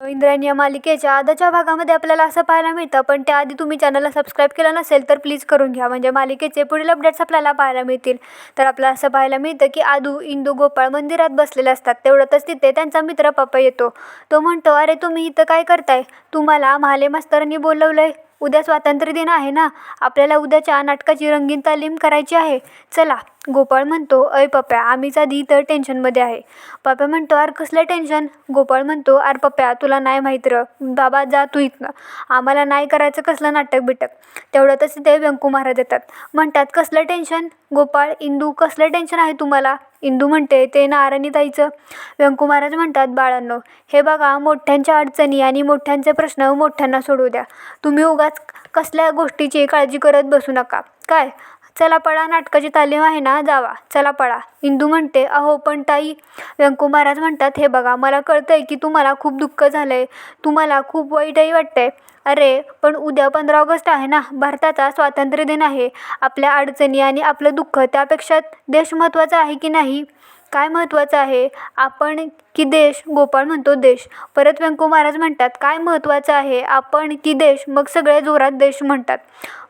इंद्रायणी या मालिकेच्या आधीच्या भागामध्ये आपल्याला असं पाहायला मिळतं पण त्याआधी तुम्ही चॅनलला सबस्क्राईब केलं नसेल तर प्लीज करून घ्या. म्हणजे मालिकेचे पुढील अपडेट्स आपल्याला पाहायला मिळतील. तर आपल्याला असं पाहायला मिळतं की आदू इंदू गोपाळ मंदिरात बसलेले असतात. तेवढ्यातच तिथे त्यांचा मित्र पप्पा येतो. तो म्हणतो अरे तुम्ही इथं काय करताय? तुम्हाला महाले मास्तरांनी बोलवलं आहे उद्या स्वातंत्र्य दिन आहे ना? आपल्याला उद्याच्या नाटकाची रंगीन तालीम करायची आहे. चला गोपाळ म्हणतो अय पप्या आम्हीच आधी तर टेन्शनमध्ये आहे. पप्या म्हणतो अरे कसलं टेन्शन गोपाळ म्हणतो अरे पप्या तुला नाही माहीत र बाबा जा तू इथनं. आम्हाला नाही करायचं कसलं नाटक बिटक. तेवढ्यातच ते व्यंकू महाराज येतात. म्हणतात कसलं टेन्शन गोपाळ इंदू कसलं टेन्शन आहे तुम्हाला? इंदू म्हणते ते नारायणीताईचं व्यंकू महाराज म्हणतात बाळांनो हे बघा मोठ्यांच्या अडचणी आणि मोठ्यांचे प्रश्न मोठ्यांना सोडू द्या. तुम्ही उगाच कसल्या गोष्टीची काळजी करत बसू नका. काय? चला पळा नाटकाची तालीम आहे ना जावा. चला पळा. इंदू म्हणते अहो पण ताई. व्यंकू महाराज म्हणतात हे बघा मला कळतं आहे की तुम्हाला खूप दुःख झालं आहे तुम्हाला खूप वाईटही वाटतं आहे अरे पण उद्या पंधरा ऑगस्ट आहे ना. भारताचा स्वातंत्र्य दिन आहे. आपल्या अडचणी आणि आपलं दुःख त्यापेक्षा देश महत्त्वाचा आहे की नाही? काय महत्त्वाचं आहे? आपण की देश? गोपाळ म्हणतो देश. परत व्यंकू महाराज म्हणतात काय महत्त्वाचं आहे? आपण की देश? मग सगळे जोरात देश म्हणतात.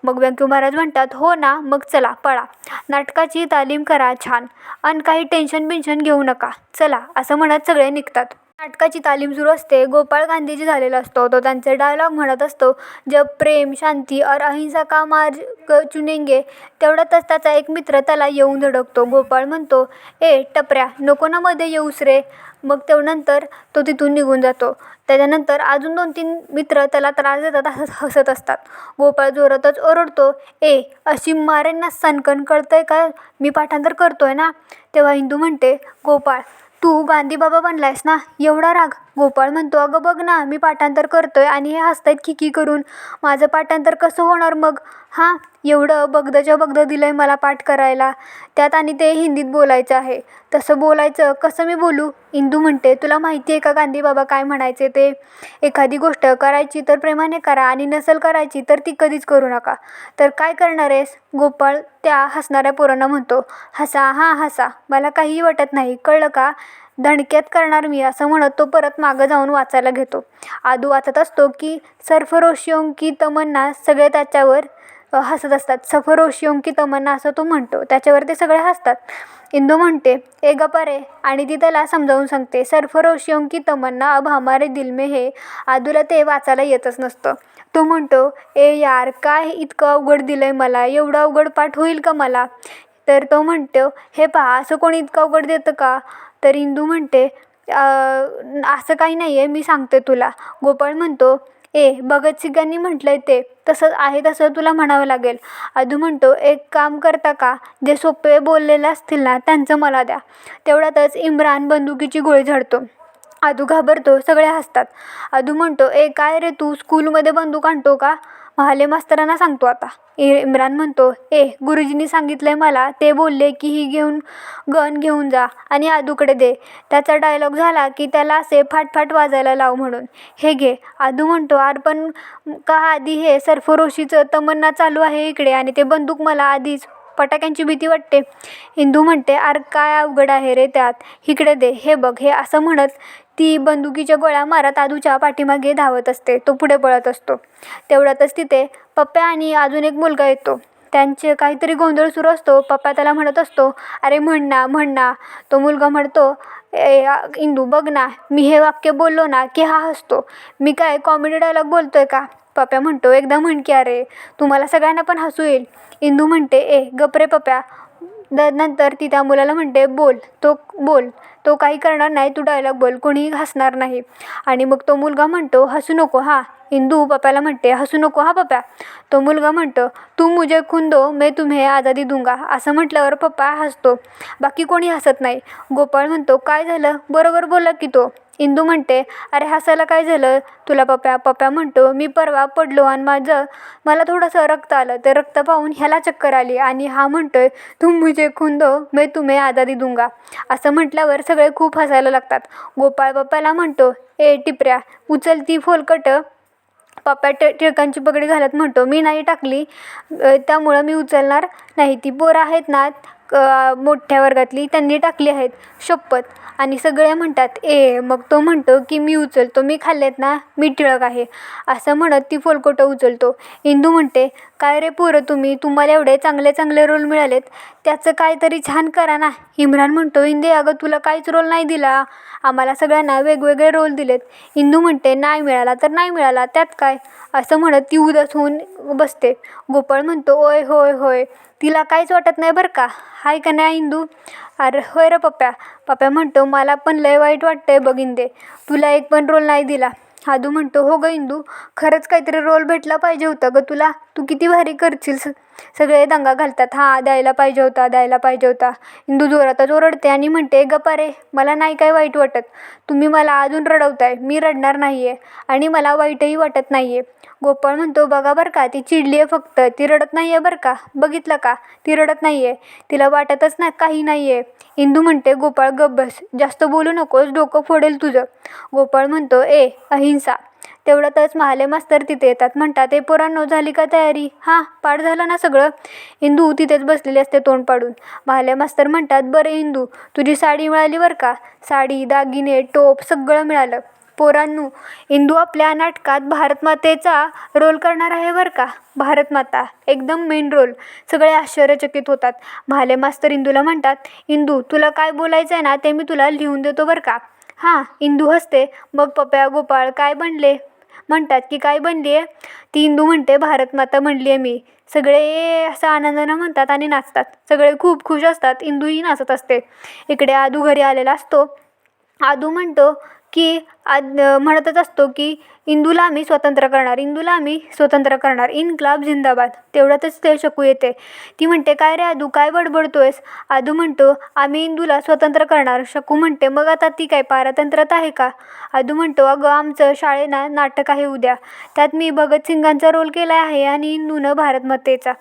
मग व्यंकू महाराज म्हणतात हो ना मग चला पळा. नाटकाची तालीम करा छान. आणि काही टेन्शन बिन्शन घेऊ नका. चला असं म्हणत सगळे निघतात. नाटकाची तालीम सुरू असते. गोपाळ गांधीजी झालेला असतो. तो त्यांचे डायलॉग म्हणत असतो. जब प्रेम शांती और अहिंसा का मार्ग चुनेंगे? तेवढ्यातच त्याचा एक मित्र त्याला येऊन धडकतो. गोपाळ म्हणतो ए टपऱ्या नको ना मध्ये येऊस रे. मग तेवढ्यानंतर तो तिथून निघून जातो. त्याच्यानंतर अजून दोन तीन मित्र त्याला त्रास देतात हसत हसत असतात. गोपाळ जोरातच ओरडतो ए अशी मारेंना सणकण कळतंय का? मी पाठांतर करतोय ना? तेव्हा हिंदू म्हणते गोपाळ तू गांधी बाबा बनलायस ना? एवढा राग. गोपाळ म्हणतो अगं बघ ना मी पाठांतर करतोय आणि हे हसतायत खिकी करून. माझं पाठांतर कसं होणार मग? हां एवढं बगदाच्या बगदं दिलं आहे मला पाठ करायला. त्यात आणि ते हिंदीत बोलायचं आहे. तसं बोलायचं कसं मी बोलू? इंदू म्हणते तुला माहिती आहे का गांधी बाबा काय म्हणायचे ते? एखादी गोष्ट करायची तर प्रेमाने करा आणि नसल करायची तर ती कधीच करू नका. तर काय करणार आहेस? गोपाळ त्या हसणाऱ्या पोरांना म्हणतो हसा हां हसा. मला काहीही वाटत नाही. कळलं का? धणक्यात करणार मी असं म्हणत तो परत मागं जाऊन वाचायला घेतो. आदू वाचत असतो की सरफरोशियों की तमन्ना सगळे त्याच्यावर हसत असतात. सफरोशियों की तमन्ना असं तो म्हणतो. त्याच्यावर ते सगळे हसतात. इंदू म्हणते ए गपारे आणि ती त्याला समजावून सांगते सरफरोशियों की तमन्ना अब हमारे दिल में हे. आदूला ते वाचायला येतच नसतं. तो म्हणतो ए यार काय इतकं अवघड दिलं आहे मला? एवढं अवघड पाठ होईल का मला? तर तो म्हणतो हे पहा असं कोणी इतकं अवघड देतं का? तर इंदू म्हणते असं काही नाही आहे मी सांगते तुला. गोपाळ म्हणतो ए भगतसिंगांनी आहे ते तसं आहे तसं तुला म्हणावं लागेल. अधू म्हणतो एक काम करता का? जे सोपे बोललेले असतील ना त्यांचं मला द्या. तेवढ्यातच इम्रान बंदुकीची गोळी झाडतो. अधू घाबरतो सगळे हसतात. अधू म्हणतो ए काय रे तू? स्कूलमध्ये बंदूक आणतो का? महाले मास्तरांना सांगतो आता. इ- इम्रान म्हणतो ए गुरुजींनी सांगितलं आहे मला ते बोलले की ही घेऊन गन घेऊन जा आणि आदूकडे दे. त्याचा डायलॉग झाला की त्याला असे फाटफाट वाजायला लाव म्हणून. हे घे आदू म्हणतो आर पण का आधी हे सरफरोशीचं तमन्ना चालू आहे इकडे आणि ते बंदूक मला आधीच फटाक्यांची भीती वाटते. इंदू म्हणते आर काय अवघड आहे रे त्यात. इकडे दे हे बघ हे असं म्हणत ती बंदुकीच्या गोळ्या मारत आदूच्या पाठीमागे धावत असते. तो पुढे पळत असतो. तेवढ्यातच तिथे पप्प्या आणि अजून एक मुलगा येतो. त्यांचे काहीतरी गोंधळ सुरू असतो. पप्पा त्याला म्हणत असतो अरे म्हण ना म्हण ना. तो मुलगा म्हणतो ए इंदू बघ ना मी हे वाक्य बोललो ना की हा हसतो. मी काय कॉमेडी डायलॉग बोलतोय का? पप्या म्हणतो एकदा म्हण की अरे तुम्हाला सगळ्यांना पण हसू येईल. इंदू म्हणते ए गपरे पप्या द नंतर ती त्या मुलाला म्हणते बोल. तो बोल तो काही करणार नाही तू डायलॉग बोल कोणीही हसणार नाही. आणि मग तो मुलगा म्हणतो हसू नको हां इंदू पप्याला म्हणते हसू नको हा पप्या तो मुलगा म्हणतो तू मुझे खून दो मैं तुम्हे आजादी दूंगा. असं म्हटल्यावर पप्पा हसतो. बाकी कोणी हसत नाही. गोपाळ म्हणतो काय झालं? बरोबर बोला की तो. इंदू म्हणते अरे हसायला काय झालं? तुला पप्या पप्या म्हणतो मी परवा पडलो आणि माझं मला थोडंसं रक्त आलं. ते रक्त पाहून ह्याला चक्कर आली आणि हा म्हणतो आहे तू मुझे खून दो मैं तुम्हें आजादी दूंगा. असं म्हटल्यावर सगळे खूप हसायला लागतात. गोपाळ पप्प्याला म्हणतो ए टिपऱ्या उचल ती फोलकट. पप्पा ट टिळकांची पगडी घालत म्हणतो मी नाही टाकली त्यामुळं मी उचलणार नाही. ती पोरं आहेत ना क मोठ्या वर्गातली त्यांनी टाकली आहेत शपथ. आणि सगळे म्हणतात ए मग तो म्हणतो की मी उचलतो मी खाल्लेत ना मी टिळक आहे. असं म्हणत ती फोलकोटं उचलतो. इंदू म्हणते काय रे पोरं तुम्ही? तुम्हाला एवढे चांगले चांगले रोल मिळालेत. त्याचं काहीतरी छान करा ना. इम्रान म्हणतो इंदे अगं तुला काहीच रोल नाही दिला. आम्हाला सगळ्यांना वेगवेगळे रोल दिलेत. इंदू म्हणते नाही मिळाला तर नाही मिळाला. त्यात काय? असं म्हणत ती उदास होऊन बसते. गोपाळ म्हणतो ओय होय होय. तिला काहीच वाटत नाही बरं का? हाय का नाही इंदू? अरे होय रे पप्प्या. पप्प्या म्हणतो मला पण लय वाईट वाटतंय बघिंदे तुला एक पण रोल नाही दिला. साधू म्हणतो हो ग इंदू खरंच काहीतरी रोल भेटला पाहिजे होता ग तुला. तू किती भारी करशील. स सगळे दंगा घालतात हां द्यायला पाहिजे होता द्यायला पाहिजे होता. इंदू जोरातच ओरडते आणि म्हणते गप्पा रे मला नाही काय वाईट वाटत. तुम्ही मला अजून रडवताय. मी रडणार नाही आहे आणि मला वाईटही वाटत नाही आहे गोपाळ म्हणतो बघा बरं का ती चिडली आहे फक्त. ती रडत नाही आहे बरं का? बघितलं का? ती रडत नाही आहे तिला वाटतच ना काही नाही आहे इंदू म्हणते गोपाळ गब्बस बस. जास्त बोलू नकोस. डोकं फोडेल तुझं. गोपाळ म्हणतो ए अहिंसा तेवढ्यातच महाले मास्तर तिथे येतात. म्हणतात ते पोरांनो झाली का तयारी? हां पाठ झाला ना सगळं. इंदू तिथेच बसलेली असते तोंड पाडून. महाले मास्तर म्हणतात बरं इंदू तुझी साडी मिळाली बरं का? साडी दागिने टोप सगळं मिळालं. पोरांनो इंदू आपल्या नाटकात भारतमातेचा रोल करणार आहे बरं का? भारतमाता एकदम मेन रोल सगळे आश्चर्यचकित होतात. महाले मास्तर इंदूला म्हणतात इंदू तुला काय बोलायचं आहे ना ते मी तुला लिहून देतो बरं का? हां इंदू हसते. मग पप्या गोपाळ काय बनले? म्हणतात की काय बनली आहे ती इंदू म्हणते भारतमाता म्हणली आहे मी. सगळे असं आनंदानं म्हणतात आणि नाचतात. सगळे खूप खुश असतात. इंदूही नाचत असते. इकडे आदू घरी आलेला असतो. आदू म्हणतो की आद म्हणतच असतो की इंदूला आम्ही स्वतंत्र करणार. इंदूला आम्ही स्वतंत्र करणार. इनक्लाब जिंदाबाद. तेवढ्यातच ते शकू येते. ती म्हणते काय रे आदू? काय बडबडतोयस? आदू म्हणतो आम्ही इंदूला स्वतंत्र करणार. शकू म्हणते मग आता ती काय पारतंत्र्यात आहे का? आदू म्हणतो अगं आमचं शाळेना नाटक आहे उद्या. त्यात मी भगतसिंगांचा रोल केला आहे आणि इंदूनं भारतमातेचा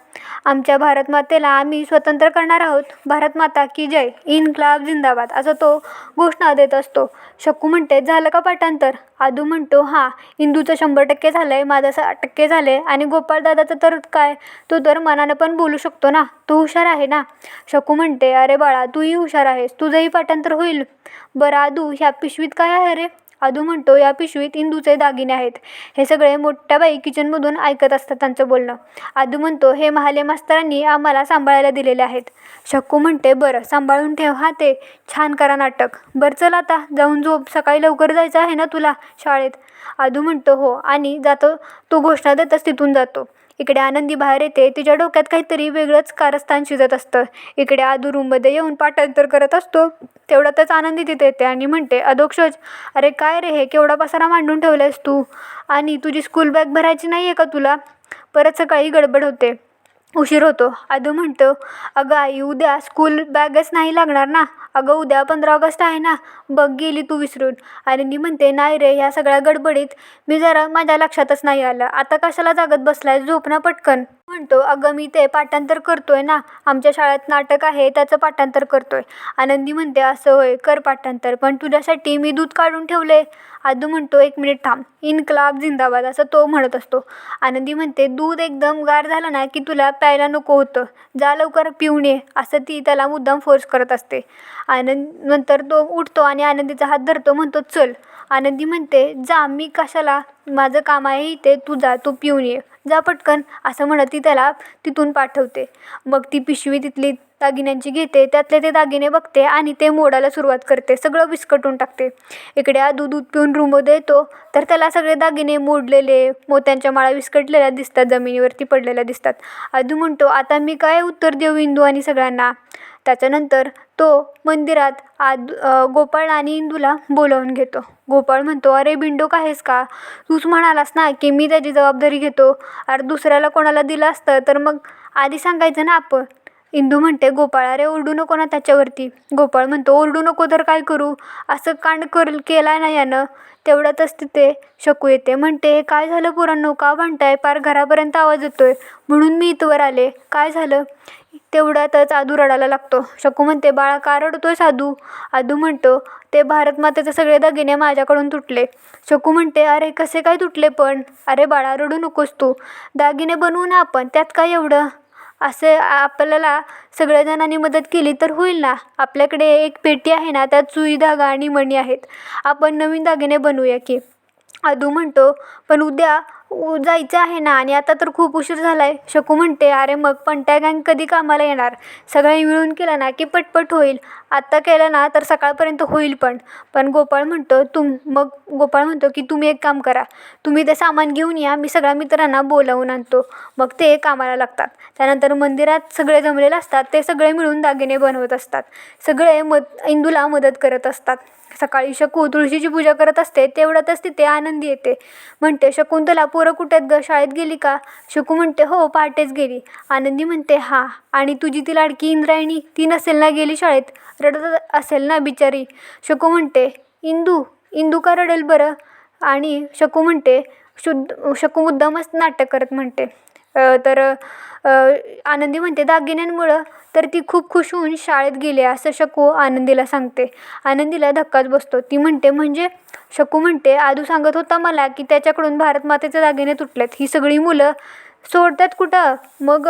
आमच्या भारतमातेला आम्ही स्वतंत्र करणार आहोत. भारतमाता की जय. इनक्लाब जिंदाबाद. असं तो घोषणा देत असतो. शकू म्हणते झालं का पाठांतर? आदू म्हणतो हां इंदूचं शंभर टक्के झालं आहे माझं साठ टक्के झालं आहे आणि गोपाळदादाचं तर काय? तो तर मनानं पण बोलू शकतो ना? तो हुशार आहे ना? शकू म्हणते अरे बाळा तूही हुशार आहेस. तुझंही पाठांतर होईल. बरं आदू ह्या पिशवीत काय आहे रे? आदू म्हणतो या पिशवीत इंदूचे दागिने आहेत. हे सगळे मोठ्या बाई किचनमधून ऐकत असतात त्यांचं बोलणं. आदू म्हणतो हे महाले मास्तरांनी आम्हाला सांभाळायला दिलेले आहेत. शक्कू म्हणते बरं सांभाळून ठेव. हा ते छान करा नाटक. बरं चल आता जाऊन झोप. सकाळी लवकर जायचं आहे ना तुला शाळेत? आदू म्हणतो हो. आणि जातो तो घोषणा देतच तिथून जातो. इकडे आनंदी बाहेर येते. तिच्या डोक्यात काहीतरी वेगळंच कारस्थान शिजत असतं. इकडे आदू रूममध्ये येऊन पाठांतर करत असतो. तेवढ्यातच आनंदी तिथे येते आणि म्हणते अधोक्षज अरे काय रे हे? केवढा पसारा मांडून ठेवलायस तू? आणि तुझी स्कूल बॅग भरायची नाही आहे का तुला? परत सकाळी गडबड होते. उशीर होतो. आदू म्हणतो अगं आई उद्या स्कूल बॅगच नाही लागणार ना? अगं उद्या पंधरा ऑगस्ट आहे ना बघ गेली तू विसरून. आनंदी म्हणते नाही रे ह्या सगळ्या गडबडीत मी जरा माझ्या लक्षातच नाही आलं. आता कशाला जागत बसलाय झोप ना पटकन. म्हणतो अगं मी ते पाठांतर करतोय ना आमच्या शाळेत नाटक आहे त्याचं पाठांतर करतोय. आनंदी म्हणते असं होय कर पाठांतर पण तुझ्यासाठी मी दूध काढून ठेवले आदू म्हणतो एक मिनिट थांब इनकलाब जिंदाबाद असं तो म्हणत असतो. आनंदी म्हणते दूध एकदम गार झालं ना की तुला प्यायला नको होतं. जा लवकर पिऊन ये असं ती त्याला मुद्दाम फोर्स करत असते. आनंद नंतर तो उठतो आणि आनंदीचा हात धरतो म्हणतो चल. आनंदी म्हणते जा मी कशाला? माझं काम आहे इथे तू जा तू पिऊन ये. जा पटकन असं म्हणत ती त्याला तिथून पाठवते. मग ती पिशवी तिथली दागिन्यांची घेते त्यातले ते दागिने बघते आणि ते मोडायला सुरुवात करते सगळं विस्कटून टाकते. इकडे आदू दूध पिऊन रूममध्ये येतो तर त्याला सगळे दागिने मोडलेले मोत्यांच्या माळा विस्कटलेल्या दिसतात जमिनीवरती पडलेल्या दिसतात. आदू म्हणतो आता मी काय उत्तर देऊ इंदू आणि सगळ्यांना? त्याच्यानंतर तो मंदिरात आद गोपाळ आणि इंदूला बोलावून घेतो. गोपाळ म्हणतो अरे बिंडोक आहेस का? तूच म्हणालास ना की मी त्याची जबाबदारी घेतो. अरे दुसऱ्याला कोणाला दिलं असतं तर मग आधी सांगायचं ना आपण. इंदू म्हणते गोपाळ अरे ओरडू नको ना त्याच्यावरती. गोपाळ म्हणतो ओरडू नको तर काय करू? असं कांड कर केला ना यानं. तेवढ्यातच तिथे शकू येते. म्हणते "हे काय झालं पोरांनो? का भांडताय? पार घरापर्यंत आवाज येतो आहे म्हणून मी इथवर आले. काय झालं? तेवढ्यातच आदू रडायला लागतो. शकू म्हणते बाळा का रडतोय साधू? आदू म्हणतो ते भारतमातेचे सगळे दागिने माझ्याकडून तुटले. शकू म्हणते अरे कसे काय तुटले पण? अरे बाळा रडू नकोस तू. दागिने बनवू ना आपण. त्यात काय एवढं? असे आपल्याला सगळ्याजणांनी मदत केली तर होईल ना? आपल्याकडे एक पेटी आहे ना त्यात सुई धागा आणि मणी आहेत. आपण नवीन दागिने बनवूया की. अदू म्हणतो पण उद्या जायचं आहे ना. आणि आता तर खूप उशीर झाला आहे शकू म्हणते अरे मग पणत्या गँग कधी कामाला येणार? सगळे मिळून केलं ना की पटपट होईल. आत्ता केलं ना तर सकाळपर्यंत होईल पण. पण गोपाळ म्हणतो तुम मग गोपाळ म्हणतो की तुम्ही एक काम करा. तुम्ही ते सामान घेऊन या. मी सगळ्या मित्रांना बोलावून आणतो. मग ते कामाला लागतात. त्यानंतर मंदिरात सगळे जमलेले असतात. ते सगळे मिळून दागिने बनवत असतात. सगळे मद इंदूला मदत करत असतात. सकाळी शकू तुळशीची पूजा करत असते तेवढ्यातच तिथे आनंदी येते. म्हणते शकुंतला पोरं कुठे आहेत ग? शाळेत गेली का? शकू म्हणते हो पहाटेच गेली. आनंदी म्हणते हा आणि तुझी ती लाडकी इंद्रायणी ती नसेल ना गेली शाळेत? रडत असेल ना बिचारी? शकू म्हणते इंदू इंदू का रडेल बरं? आणि शकू म्हणते शुद्ध शकू मुद्दामच नाटक करत म्हणते. तर आनंदी म्हणते दागिन्यांमुळं तर ती खूप खुश होऊन शाळेत गेली असं शकू आनंदीला सांगते. आनंदीला धक्काच बसतो. ती म्हणते म्हणजे? शकू म्हणते आदू सांगत होता मला की त्याच्याकडून भारतमातेचे दागिने तुटलेत. ही सगळी मुलं सोडतात कुठं? मग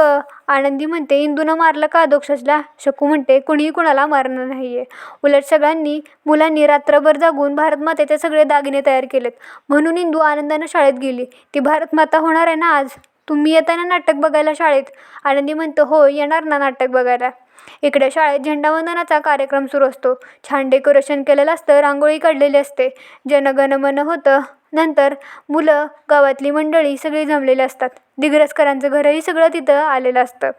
आनंदी म्हणते इंदूनं मारलं का दोक्षसला? शकू म्हणते कुणीही कुणाला मारणार नाही आहे उलट सगळ्यांनी मुलांनी रात्रभर जागून भारतमातेचे सगळे दागिने तयार केलेत. म्हणून इंदू आनंदानं शाळेत गेली. ती भारतमाता होणार आहे ना आज? तुम्ही येताना नाटक बघायला शाळेत? आनंदी म्हणतो हो येणार ना नाटक बघायला. इकडे शाळेत झेंडावंदनाचा कार्यक्रम सुरू असतो. छान डेकोरेशन केलेलं असतं रांगोळी काढलेली असते. जनगणमन होतं. नंतर मुलं गावातली मंडळी सगळी जमलेली असतात. दिग्रसकरांचं घरही सगळं तिथं आलेलं असतं.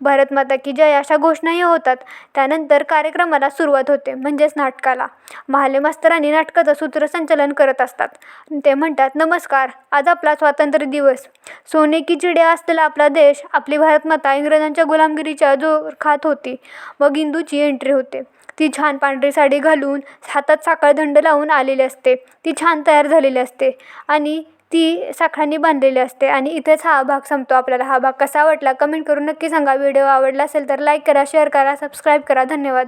भारत माता की जय अशा घोषणाही होतात. त्यानंतर कार्यक्रमाला सुरुवात होते म्हणजेच नाटकाला. महाले मास्तरांनी नाटकाचं सूत्रसंचालन करत असतात. ते म्हणतात नमस्कार आज आपला स्वातंत्र्य दिवस. सोने की चिड्या असलेला आपला देश. आपली भारतमाता इंग्रजांच्या गुलामगिरीच्या जोर खात होती. मग इंदूची एंट्री होते. ती छान पांढरी साडी घालून हातात साखळदंड लावून आलेली असते. ती छान तयार झालेली असते. आणि ती साखळांनी बांधलेली असते आणि इथेच हा भाग संपतो आपल्याला. हा भाग कसा वाटला? कमेंट करून नक्की सांगा. व्हिडिओ आवडला असेल तर लाईक करा शेअर करा सबस्क्राईब करा. धन्यवाद.